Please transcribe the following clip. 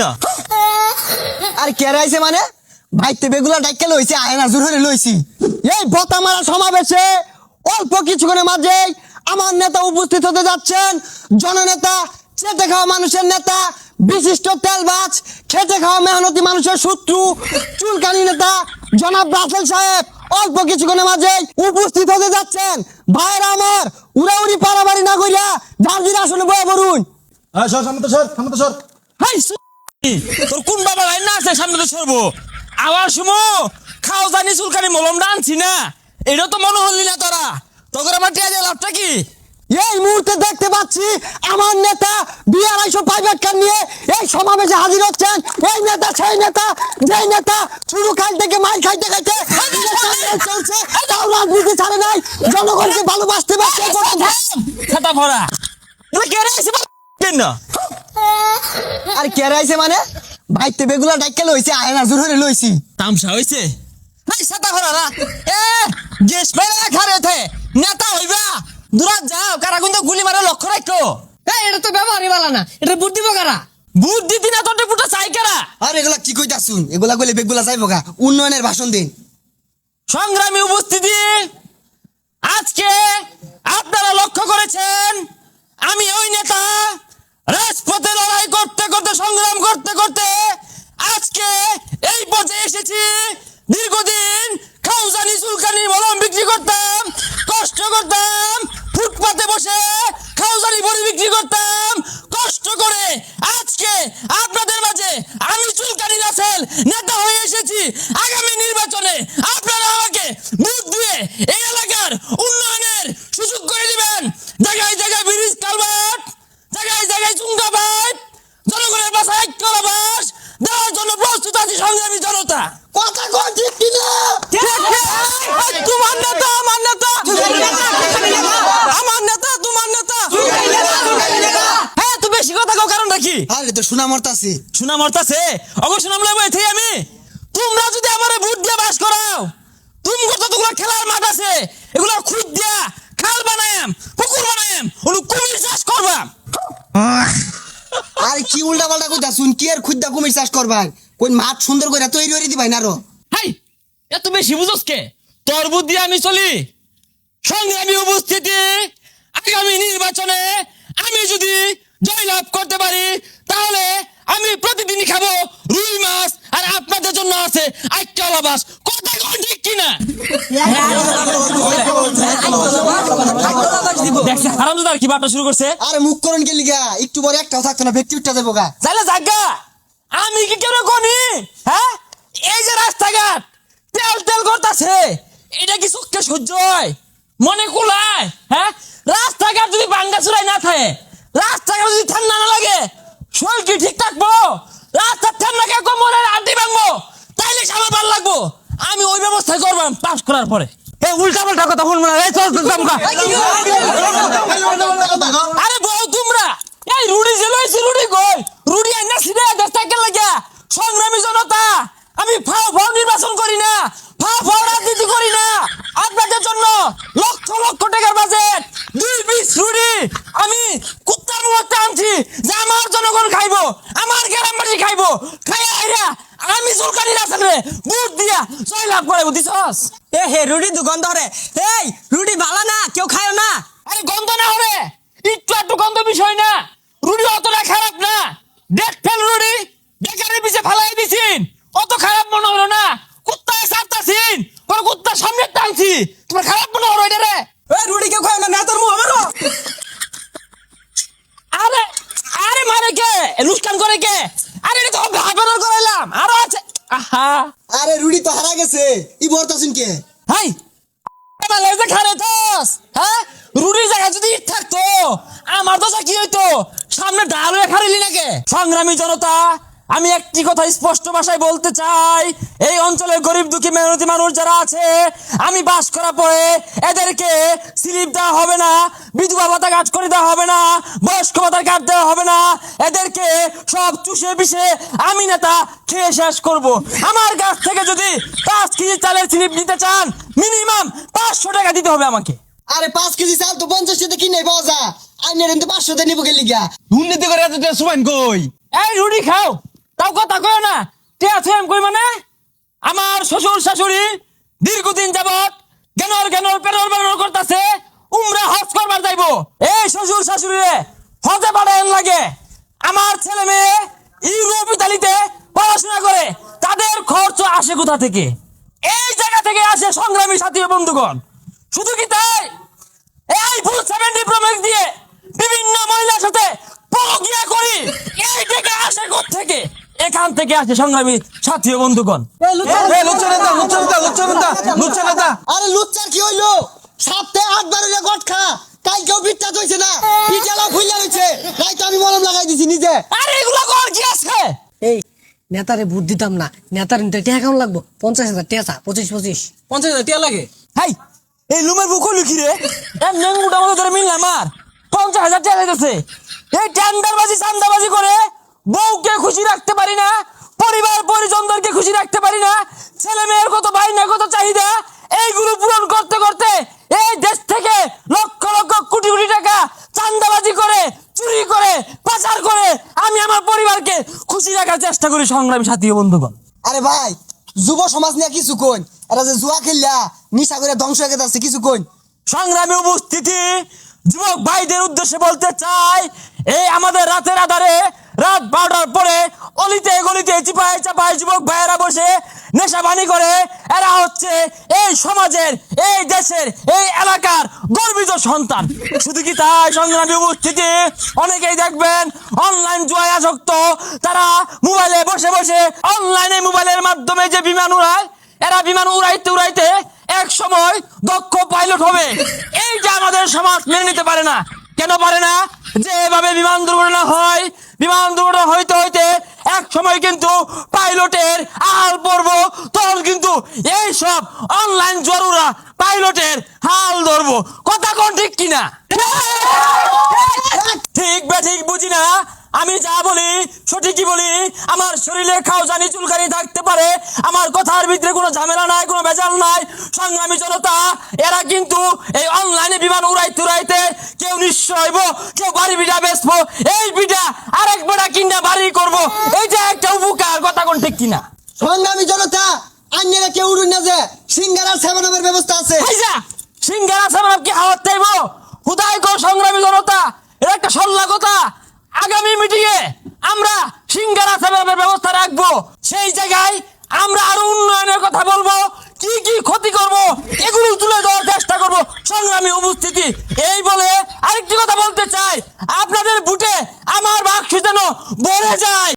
না। আর কেরে আইছে মানে? ভাইতে বেগুলা ডাইকে লইছে আয় না জোর হরে লইছি। এই বতা মারা সমাবেশে অল্প কিছুক্ষণের মাঝে আমার নেতা উপস্থিত হতে যাচ্ছেন। জননেতা চেটে খাওয়া মানুষের নেতা বিশিষ্ট তেলবাজ খেটে খাওয়া মেহনতি মানুষের শত্রু চুলকানি নেতা জনাব রাসেল সাহেব অল্প কিছুক্ষণের মাঝে উপস্থিত হতে যাচ্ছেন। ভাইরা আমার উড়াউড়ি পারাবাড়ি না করিয়া জার্জির আসনে বয়ে পড়ুন হ্যাঁ সর সামনে তো সর সামনে তো সর। হাই তোর কোন বাবা লাইন না আছে? সামনে তো সরবো। আবার শুমো খাও জানি চুলকানি মলম আনছি না? এটা তো মনে হলি না তোরা। তোর আমার টিয়া লাভটা কি? এই মুহূর্তে দেখতে পাচ্ছি আমার নেতা দুই আড়াইশো প্রাইভেট কার নিয়ে এই সমাবেশে হাজির হচ্ছেন। এই নেতা সেই নেতা যেই নেতা শুরু খাল থেকে মাল খাইতে খাইতে নেতা চলছে। তাও রাজনীতি ছাড়ে নাই। জনগণকে ভালোবাসতে পারছে খাতা ভরা। কেন না আর কে রাইছে মানে? ভাইতে বেগুলা ডাইকে লইছে আয় না জোর হরে লইছি। তামসা হইছে? হাই ছাতা ভরা না। এ গেস পেলে খারে থে নেতা হইবা। দূরাত যাও কারা কিন্তু গুলি মারে লক্ষ্য রাখো এই এটা তো ব্যবহারই বালা না। এটা বুদ্ধি বকারা। বুদ্ধি দিনা তোর পুটা চাই কারা? আর এগুলা কি কইতা শুন এগুলা কইলে বেগুলা যাইব গা উন্নয়নের ভাষণ দিন। সংগ্রামী উপস্থিতি আজকে আপনারা লক্ষ্য করেছেন আমি ওই নেতা রাজপথে লড়াই করতে করতে সংগ্রাম করতে করতে আজকে এই পর্যায়ে এসেছি দীর্ঘদিন খাউজানি চুলকানি মলম বিক্রি করতাম কষ্ট করতাম ফুটপাতে বসে খাউজানি বড়ি বিক্রি করতাম কষ্ট করে আজকে আপনাদের মাঝে আমি চুলকানি রাসেল নেতা হয়ে এসেছি আগামী নির্বাচনে আপনারা আমাকে ভোট দিয়ে এই এলাকার উন্নয়নের সুযোগ করে দিবেন জায়গায় জায়গায় ব্রিজ কালভার্ট জায়গায় জায়গায় চুঙ্গা পাইপ জনগণের বাসায় ঐক্য আবাস দেওয়ার জন্য প্রস্তুত আছি সংগ্রামী জনতা কথা কই ঠিক কিনা এই তোমার নেতা আমার নেতা আমার নেতা তোমার নেতা হ্যাঁ তো বেশি কথা কও কারণটা কি আরে তো শোনা মরতাছে সুনাম অর্থাছে অবশ্য নাম লেবো এথেই আমি। তোমরা যদি আমারে দিয়ে বাস করাও তুমি কত তোগুলা খেলার মাঠ আছে এগুলা খুদ দিয়া খাল বানায়াম পুকুর বানায়াম ওগুলো কুমির চাষ করবাম আর কি উল্টা পাল্টা কইতা শুন কি আর খুদ্দা কুমির চাষ করবার? কোন মাঠ সুন্দর করে তৈরি করে দিবাই না রো। হাই এত বেশি বুঝোস কে? তোর বুদ্ধি আমি চলি। সংগ্রামী উপস্থিতি আগামী নির্বাচনে আমি যদি জয়লাভ করতে পারি তাহলে আমি প্রতিদিনই খাব রুই মাছ আর আপনাদের জন্য আছে আইটা লাবাস কথা কোন ঠিক কিনা? দেখছে হারামজাদা কি বাটা শুরু করছে? আরে মুখ করুন কে লিগা? একটু পরে একটাও থাকতো না ব্যক্তি উঠতে দেবো গা। তাহলে জাগা আমি কি কেন কোনি হ্যাঁ? এই যে রাস্তাঘাট তেল তেল করতেছে এটা কি চোখকে সহ্য হয়? মনে কুলায় হ্যাঁ? রাস্তাঘাট যদি বাঙ্গা চুরাই না থাকে রাস্তাঘাট যদি ঠান্ডা না লাগে শরীর কি ঠিক থাকব? রাস্তার ঠান্ডা কে কোমরের আড্ডি ভাঙবো। তাইলে আমার ভালো লাগবো। আমি ওই ব্যবস্থা করবাম পাস করার পরে। এ উল্টা পাল্টা কথা বলব না। এই চল চল, আরে বউ তোমরা! এই রুডি যে লইছি রুডি কই? রুডি আইনা সিধে দশ টাকা লাগিয়া সংগ্রামী জনতা আমি ফাও ফাও নির্বাচন করি না ফাও ফাও রাজনীতি করি না আপনাদের জন্য লক্ষ লক্ষ টাকার বাজেট দুই পিস রুডি আমি কুত্তার মতো আনছি যে আমার জনগণ খাইবো আমার গ্রামবাসী খাইবো খাই আইরা আমি সরকারি রাখেন রে বুট দিয়া জয় লাভ করে বুঝিছস এ হে রুডি দুগন্ধ রে। এই রুডি ভালো না কেউ খায় না? আরে গন্ধ না হরে একটু একটু গন্ধ বিষয় না। রুডি অতটা খারাপ না। দেখ ফেল রুডি বেকারের পিছে ফালাই দিছিন। অত খারাপ মনে হলো না। কুত্তায় সারতাছিন কোন কুত্তার সামনে টানছি। তোমার খারাপ মনে হলো এটা রে? এই রুডি কেউ খায় না না তোর মুখ আমারও। আরে আরে মারে কে? লুস্কান করে কে? আরে এটা তো ভাগনার করাইলাম। আরও আহা। আরে রুডি তো হারা গেছে। ই বর্তাছুন কে? হাই। মানে যে খারে তোস হ্যাঁ? রুডি জায়গা যদি ইট থাকতো আমার তো কি হইতো? সামনে ডাল হয়ে খারিলি নাকি? সংগ্রামী জনতা আমি একটি কথা স্পষ্ট ভাষায় বলতে চাই। এই অঞ্চলের গরিব দুঃখী মেহনতি মানুষ যারা আছে আমি বাস করা পরে এদেরকে স্লিপ দেওয়া হবে না বিধবা ভাতা কাজ করে দেওয়া হবে না বয়স্ক ভাতার কাজ দেওয়া হবে না এদেরকে সব চুষে পিষে আমি নেতা খেয়ে শেষ করব। আমার কাছ থেকে যদি পাঁচ কেজি চালের স্লিপ নিতে চান মিনিমাম পাঁচশো টাকা দিতে হবে আমাকে। আরে পাঁচ কেজি চাল তো পঞ্চাশ টাকা কিনে পাওয়া যা আইনের কিন্তু পাঁচশো টাকা নিবো কে লিগা দুর্নীতি করে এত সুমাইন কই? এই রুটি খাও। তাও কথা কয় না। টিয়া থুয়াম কই মানে? আমার শ্বশুর শাশুড়ি দীর্ঘদিন যাবত জ্ঞানর জ্ঞানর পেরর পেরর করতেছে, উমরা হজ করবার যাইবো। এই শ্বশুর শাশুড়ি রে হজে পাঠাইন লাগে। আমার ছেলে মেয়ে ইউরোপ, ইতালিতে পড়াশোনা করে, তাদের খরচ আসে কোথা থেকে? এই জায়গা থেকে আসে সংগ্রামী সাথী বন্ধুগণ। শুধু কি তাই? এই ফুল সেভেন্টি প্রমেক্স দিয়ে বিভিন্ন মহিলার সাথে পরকিয়া করি, এই থেকে আসে কোথা থেকে? এখান থেকে আসে সংগ্রামী সাথী বন্ধুগণ। এই লুচ্চা এই লুচ্চা নেতা লুচ্চা নেতা লুচ্চা নেতা লুচ্চা নেতা! আরে লুচ্চার কি হইল? সপ্তাহে আটবার হইলে গট খা কালকেও বিটটা হইছে না? পিঠালাও খুইলা রইছে। তাই তো আমি মলম লাগাই দিছি নিজে। আরে এগুলা কর কি আছে? এই নেতারে ভোট দিতাম না। নেতার নিতে টিয়া কেমন লাগবো? পঞ্চাশ হাজার টিয়া পঁচিশ পঁচিশ। পঞ্চাশ হাজার টিয়া লাগে? হাই এই লুমের বুক লুকি রে? এম নেঙ্গুটা মতো ধরে মিললাম আমার পঞ্চাশ হাজার টাকা দিতেছে এই টেন্ডারবাজি চান্দাবাজি করে বউকে খুশি রাখতে পারি না পরিবার পরিজনদেরকে খুশি রাখতে পারি না ছেলে মেয়ের কত বাইনা কত চাহিদা এইগুলো পূরণ করতে করতে এই দেশ থেকে লক্ষ লক্ষ কোটি কোটি টাকা চান্দাবাজি করে চুরি করে পাচার করে আমি আমার পরিবারকে খুশি রাখার চেষ্টা করি সংগ্রামী সাথী ও বন্ধুগণ। আরে ভাই যুব সমাজ নিয়ে কিছু কইন। এরা যে জুয়া খেললা নিশা করে ধ্বংস হয়ে গেছে কিছু কইন। সংগ্রামী উপস্থিতি যুবক ভাইদের উদ্দেশ্যে বলতে চাই, এই আমাদের রাতের আধারে রাত বারোটার পরে অলিতে গলিতে চিপায় চাপায় যুবক ভাইয়েরা বসে নেশা বানি করে। এরা হচ্ছে এই সমাজের, এই দেশের, এই এলাকার গর্বিত সন্তান। শুধু কি তাই সংগ্রামী উপস্থিতি? অনেকেই দেখবেন অনলাইন জুয়ায় আসক্ত। তারা মোবাইলে বসে বসে অনলাইনে মোবাইলের মাধ্যমে যে বিমান উড়ায়, এরা বিমান উড়াইতে উড়াইতে এক সময় দক্ষ পাইলট হবে। এইটা আমাদের সমাজ মেনে নিতে পারে না। কেন পারে না? যে এভাবে বিমান দুর্ঘটনা হয়, বিমান দুর্ঘটনা হইতে হইতে এক সময় কিন্তু পাইলটের হাল পড়ব, তখন কিন্তু এই সব অনলাইন জরুরা পাইলটের হাল ধরবো। কথা কোন ঠিক কিনা? ঠিক বে ঠিক বুঝি না? আমি যা বলি সঠিকই বলি আমার শরীরে খাও জানি চুলকানি থাকতে পারে আমার কথার ভিতরে কোনো ঝামেলা নাই কোনো ভেজাল নাই। সংগ্রামী জনতা এরা কিন্তু এই অনলাইনে বিমান উড়াইতে উড়াইতে কেউ নিঃস্ব হইব কেউ বাড়ি বিটা বেচবো এই বিটা আরেক বেটা কিনা বাড়ি করব এইটা একটা উপকার কথা কোন ঠিক কিনা? সংগ্রামী জনতা আন্যেরা কেউ উড়ুন না যে সিঙ্গারার সেবনের ব্যবস্থা আছে। সিঙ্গারা সামার কি হাওয়ার চাইব হুদাই কর সংগ্রামী জনতা এটা একটা সল্লা কথা। আগামী মিটিং এ আমরা সিঙ্গারা সেবাবের ব্যবস্থা রাখব। সেই জায়গায় আমরা আরও উন্নয়নের কথা বলব। কি কি ক্ষতি করব, এগুলো তুলে দেওয়ার চেষ্টা করব। সংগ্রামী উপস্থিতি, এই বলে আরেকটি কথা বলতে চাই। আপনাদের বুটে আমার বাক্স যেন ভরে যায়।